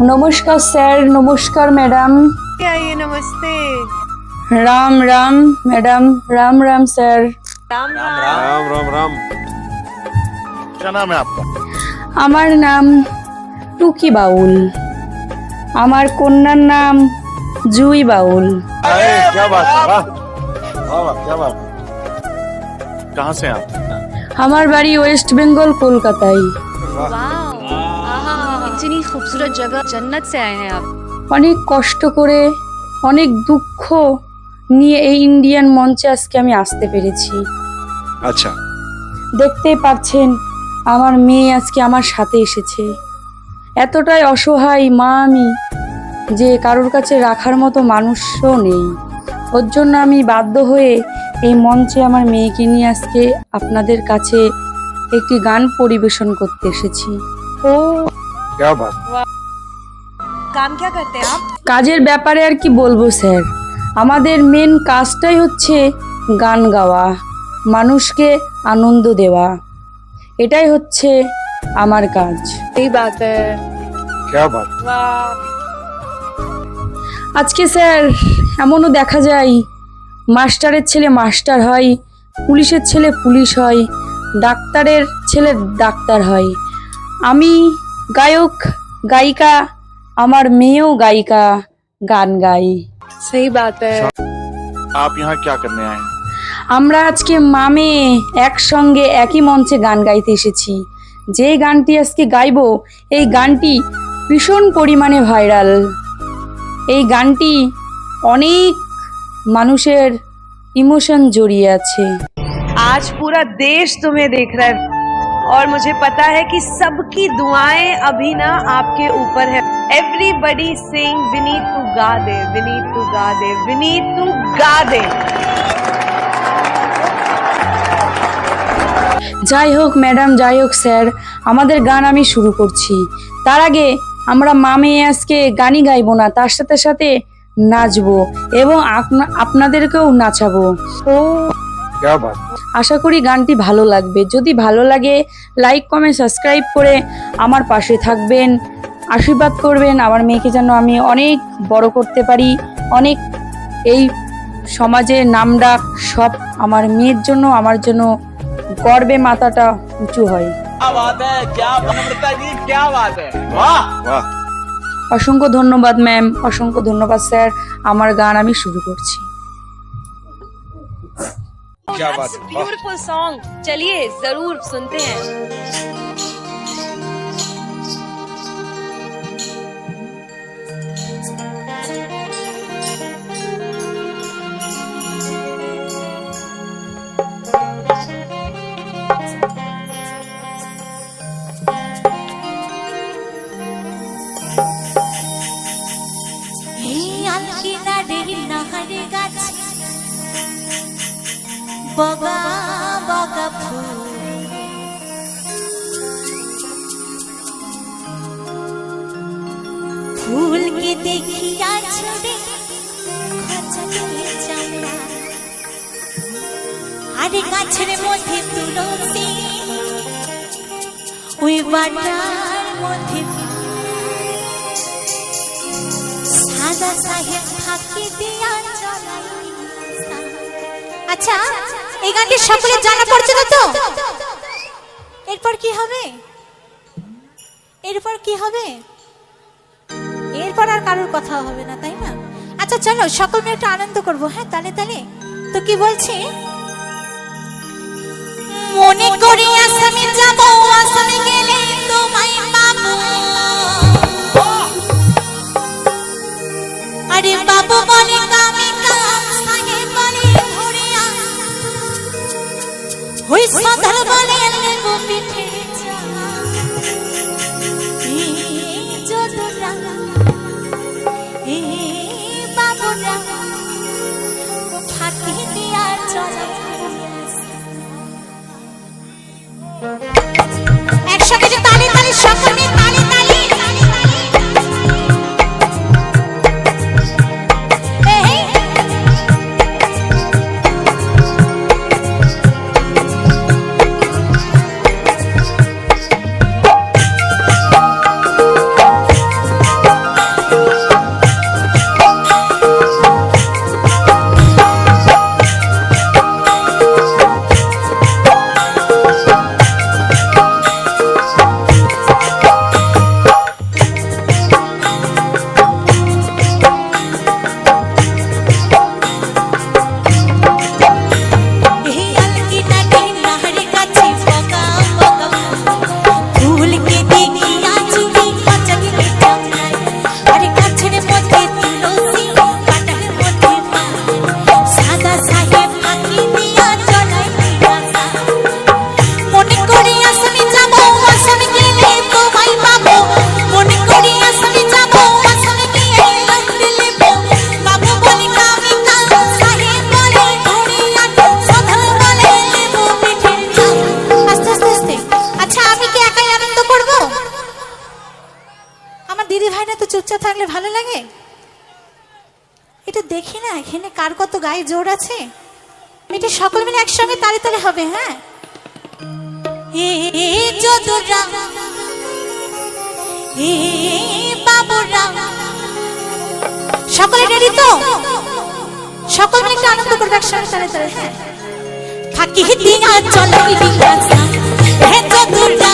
নমস্কার স্যার নমস্কার madam. Namaste. Ram Ram madam Ram Ram sir. আমার নাম টুকি বাউল। আমার কন্যার নাম জুই বাউল। আমার বাড়ি ওয়েস্ট বেঙ্গল কলকাতায়। इतनी खूबसूरत जगह जन्नत से आए हैं आप অনেক কষ্ট করে অনেক দুঃখ নিয়ে এই ইন্ডিয়ান মঞ্চে আজকে আমি আসতে পেরেছি अच्छा দেখতেই পাচ্ছেন আমার মেয়ে আজকে আমার সাথে এসেছে এতটাই অসহায় মা আমি যে কারোর কাছে রাখার মতো মানুষও নেই ওর জন্য আমি বাধ্য হয়ে এই মঞ্চে আমার মেয়েকে নিয়ে আজকে আপনাদের কাছে একটি গান পরিবেশন করতে এসেছি ও क्या बात काम क्या करते हैं आप কাজের ব্যাপারে আর কি বলবো স্যার আমাদের মেন কাজটাই হচ্ছে গান গাওয়া মানুষকে আনন্দ দেওয়া এটাই হচ্ছে আমার কাজ सही बात है क्या बात আজকে স্যার এমনও দেখা যায় মাস্টারের ছেলে মাস্টার হয় পুলিশের ছেলে পুলিশ হয় ডাক্তারের ছেলে ডাক্তার হয় আমি গায়ক গায়িকা আমার মেয়েও গায়িকা গান গাই सही बात है आप यहाँ क्या करने आए हैं আমরা আজকে মামে একসঙ্গে একই মঞ্চে গান গাইতে এসেছি যে গানটি আজকে গাইবো এই গানটি ভীষণ পরিমাণে ভাইরাল এই গানটি অনেক মানুষের ইমোশন জড়িয়ে আছে आज पूरा देश तुम्हें देख रहा है और मुझे पता है कि सबकी दुआएं अभी ना आपके ऊपर है एवरीबडी सिंग विनीत तू गा दे विनीत तू गा दे विनीत तू गा दे যাই হোক ম্যাডাম যাই হোক স্যার আমাদের গান আমি শুরু করছি তার আগে আমরা মামে আজকে গানই গাইবো না তার সাথে সাথে নাচবো এবং আপনা- আপনাদেরকেও নাচাবো ও क्या बात আশা করি গানটি ভালো লাগবে। যদি ভালো লাগে লাইক কমেন্ট সাবস্ক্রাইব করে আমার পাশে থাকবেন। আশীর্বাদ করবেন আমার মেয়েকে যেন আমি অনেক বড় করতে পারি। অনেক এই সমাজের নাম ডাক সব আমার মেয়ের জন্য আমার জন্য গর্বে মাথাটা উঁচু হয়। অসংখ্য ধন্যবাদ ম্যাম অসংখ্য ধন্যবাদ স্যার আমার গান আমি শুরু করছি। क्या बात है? ब्यूटीफुल सॉन्ग चलिए ज़रूर सुनते हैं। ফুল ফুলকে দেখিয়া ছড়ে আরে গাছের মধ্যে তুলসী, ওই বাটার মধ্যে সাহেব ফাঁকি দিয়া চলাই আচ্ছা এই গানটি সকলের জানা পরিচিত তো? এরপর কি হবে? এরপর কি হবে? এরপর আর কারোর কথা হবে না, তাই না? আচ্ছা চলো, সকল মিলে একটু আনন্দ করব হ্যাঁ তালে তালে। তো কি বলছি? মনে করি আসামে যাব, আসামে গেলে তোমায় দিয়া ভালো লাগে? এটা দেখি না, এখানে কার কত গায়ে জোর আছে? এটা সকল মিলে একসঙ্গে তালে তালে হবে হ্যাঁ? সকলে রেডি তো? সকল মিলে একটু আনন্দ করবে একসঙ্গে তালে তালে হ্যাঁ? থাকি দিন আর চলো দিনা হ্যাঁ যদুরা।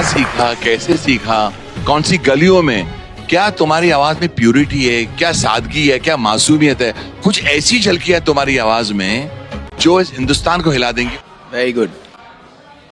कहाँ सीखा, कैसे सीखा, कौन सी गलियों में? क्या तुम्हारी आवाज़ में प्योरिटी है? क्या सादगी है? क्या मासूमियत है? कुछ ऐसी झलकियाँ तुम्हारी आवाज़ में जो इस हिंदुस्तान को हिला देंगी। Very good